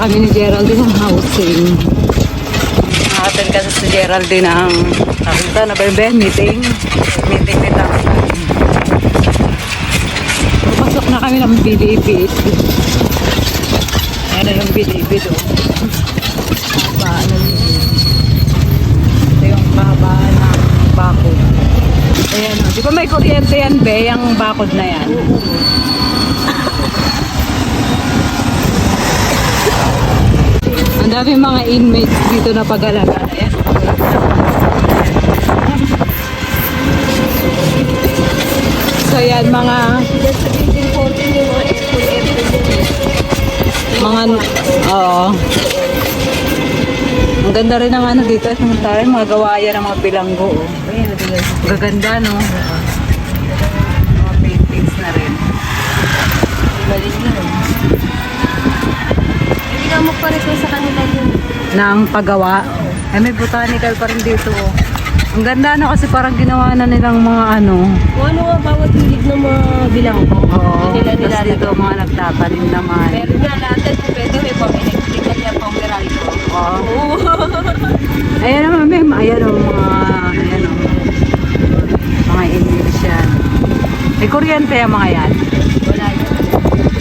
kami ni Geraldine ng housing. Nakatin kasi si Geraldine ng nakita na ba yung? Meeting. Meeting ni Tantan. Papasok na kami ng bilibid. Ayan na yung bilibid oh. Habaan na yun. Ito yung kahabaan ng bakod. Ayan oh. Di ba may kuryente yan, Be? Yung bakod na yan. Ang dami mga inmates dito na pag-alaga. Ayan. So yan mga mga oo. Ang ganda rin ng ano dito, tayo, mga gawayan ng mga bilanggo. Oh. Gaganda no. Mga paintings na rin. Hindi ka magpa-request sa kanila yun. ng paggawa. Eh, may botanical pa rin dito. Oh. Ang ganda no kasi parang ginawa na nilang mga ano. Kung ano nga bawat hilig ng mga bilanggo. Oo. Nila Tapos dito mga nagtatanim naman. Meron nga natin, pwede may pang-electric at yan pang-meralco. Oo. Oo. Ayan naman, ma'am. Ayan o, mga, ayan o. Mga English yan. May kuryente yung mga yan. Wala yun.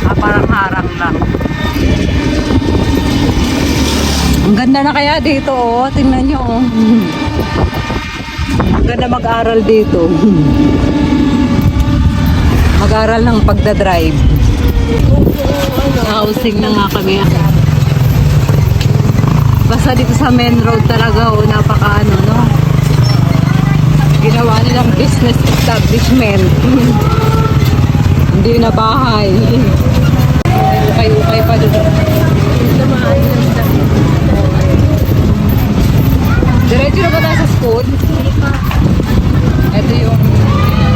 Ah, parang harang lang. Ang ganda na kaya dito, oh. Tingnan nyo, oh. Ganda mag-aral dito. Mag-aral ng pagdadrive. Housing na nga kami. Basta dito sa main road talaga, oh, napaka ano, no? Ginawa nilang business establishment. Hindi na bahay. Ukay-ukay pa doon. Tamaan lang sa Diretso na ba school? Ito yung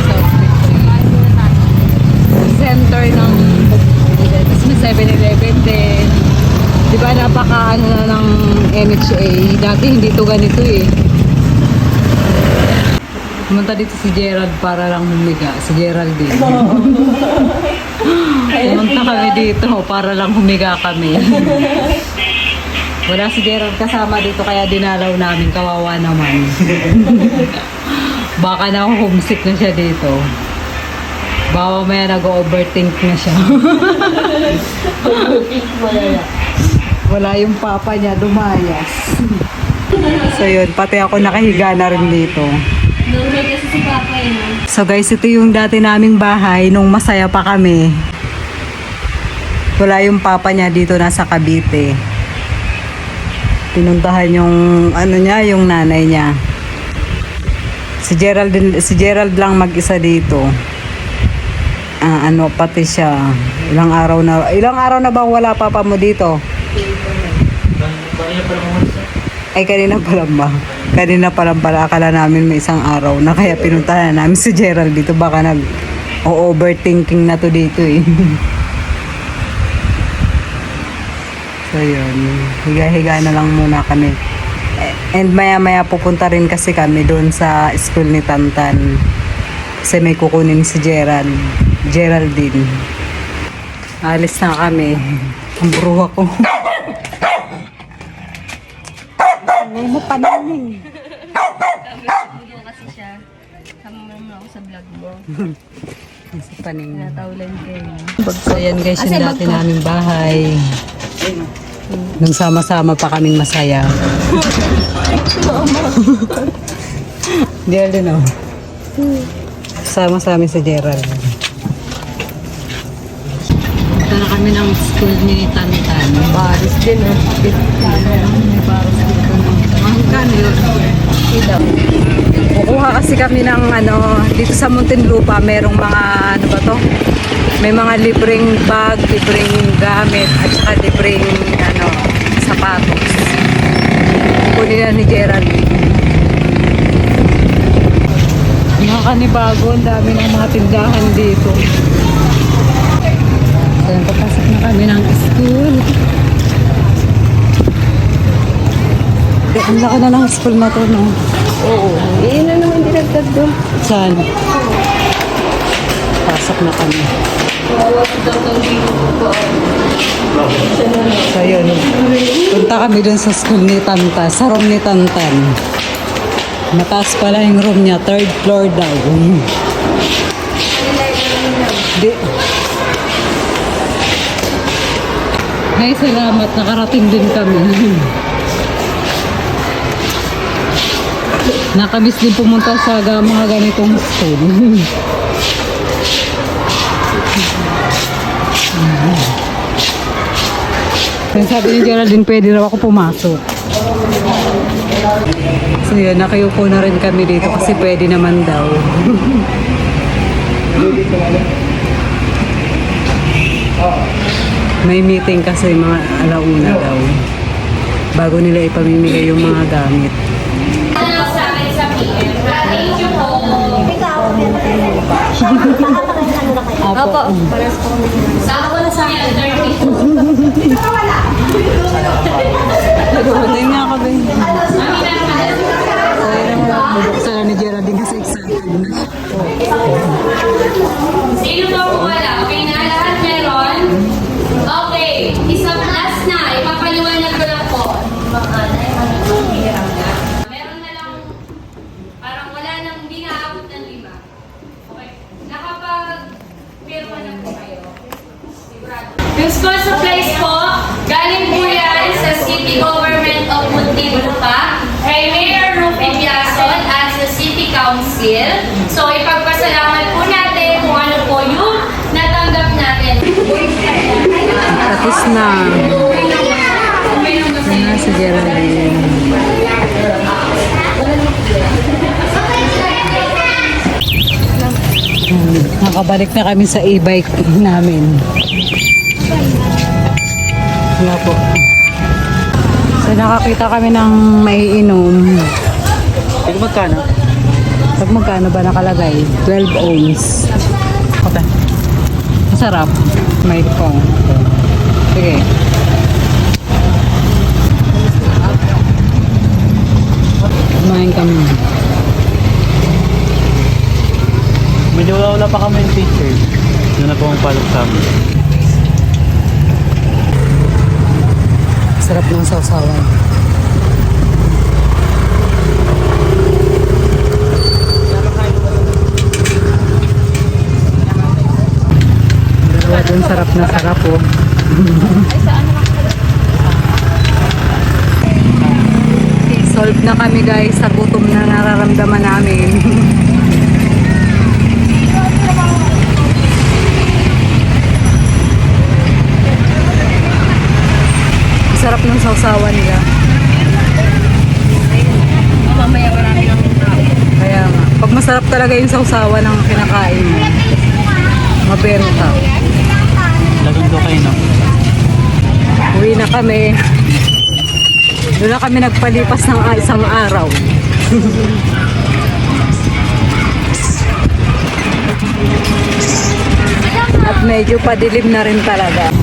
South Victory. Center ng tapos may 7-Eleven din. Di ba napaka ano na ng MHA? Dati hindi to ganito eh. Pumunta dito si Gerald para lang humiga. Si Gerald din. Pumunta kami dito para lang humiga kami. Wala si Gerald kasama dito kaya dinalaw namin. Kawawa naman. Baka na homesick na siya dito. Baka may nag-overthink na siya. Wala yung papa niya, dumayas. so yun, pati ako nakahiga na rin dito. Yun. So guys, ito yung dati naming bahay nung masaya pa kami. Wala yung papa niya dito nasa Cavite. Pinuntahan yung ano niya, yung nanay niya. Si Gerald din- si Gerald lang mag-isa dito. Ah, ano pati siya. Ilang araw na ilang araw na bang wala papa mo dito? Ay, kanina pa lang ba? Kanina pa lang pala, akala namin may isang araw na kaya pinuntahan namin si Gerald dito. Baka nag o-overthinking na to dito eh. so yun, higa-higa na lang muna kami. And maya-maya pupunta rin kasi kami doon sa school ni Tantan. Kasi may kukunin si Gerald. Geraldine. Alis na kami. Ang bruha ko. May mo pananing. Video kasi siya. Sama mo ako sa vlog mo. Sa paning. Nataulan kayo. So yan guys, yung dati naming bahay. Nung sama-sama pa kaming masaya. Gerald din oh. Sama-sama sa Gerald. Ito na kami ng school ni Tantan. Paris din ah. May baros dito. Mahangkan yun. Kukuha kasi kami ng ano, dito sa Muntinlupa, merong mga, ano ba to? May mga libreng bag, libreng gamit, at saka libreng, ano, sapatos. Kunin na ni Gerald. Nakakanibago, ang dami ng mga tindahan dito. So, papasok na kami ng school. Ang laki na ng school na to, no? Oo. Eh, na naman dinagdag doon. Saan? Pasok na kami. So, yun. Punta kami dun sa school ni Tanta, sa room ni Tantan. Mataas pala yung room niya, third floor daw. Di. Ay, salamat. Nakarating din kami. Nakamiss din pumunta sa ga- mga ganitong school. Kaya sabi ni Geraldine, pwede raw ako pumasok. So yun, nakayupo na rin kami dito kasi pwede naman daw. May meeting kasi mga alauna daw. Bago nila ipamimigay yung mga gamit. Ano sa akin sa PM. Thank you po. Opo. Sa ako na sa akin, 30. Nagpapatay niya ako din. Sayang mo, bubuksan na ni Geraldine kasi excited na. Sino ba po wala? Okay na? Lahat meron? Okay. Isang last na. Ipapaliwanag ko lang po. Meron na lang, parang wala nang hindi naabot ng lima. Okay. Nakapag-pirma na po kayo. Sigurado. Yung school supplies po, galing po yan City Government of Muntinlupa, kay Mayor Rupi Biason at sa City Council. So, ipagpasalamat po natin kung ano po yung natanggap natin. Tapos na. Na si Geraldine. Nakabalik na kami sa e-bike namin. Wala po. So nakakita kami ng maiinom. Ito magkano? Pag magkano ba nakalagay? 12 ohms. Okay. Masarap. May phone. Sige. Kumain kami. Medyo wala, pa kami yung teacher. Doon na po ang palok sa amin. Sarap ng sausawan. Dalawa dun, sarap na sarap oh. Solve na kami guys sa gutom na nararamdaman namin. Sarap ng sausawan nila. Mamaya marami ng tao. Kaya nga, pag masarap talaga yung sausawan ng kinakain mo, mabenta. Lagon ko kayo, no? Uwi na kami. Doon na kami nagpalipas ng isang araw. At medyo padilim na rin talaga.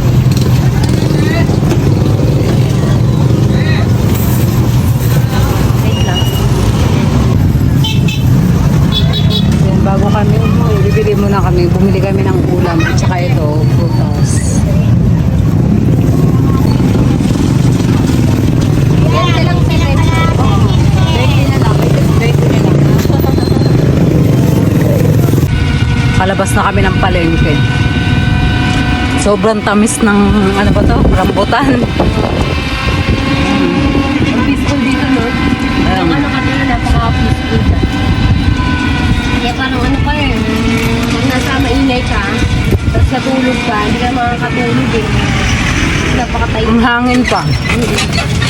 Then, bago kami umuwi, bibili muna kami. Bumili kami ng ulam. At saka ito, prutas. Palabas na kami ng palengke. Sobrang tamis ng ano ba to? Rambutan. Ang peaceful dito, no? Ang ano kanina, napaka-peaceful. Kaya parang ano pa pag nasa mainay ka, tapos natulog ka, hindi ka makakatulog eh. Napakatayo. Ang hangin pa. Mm-mm.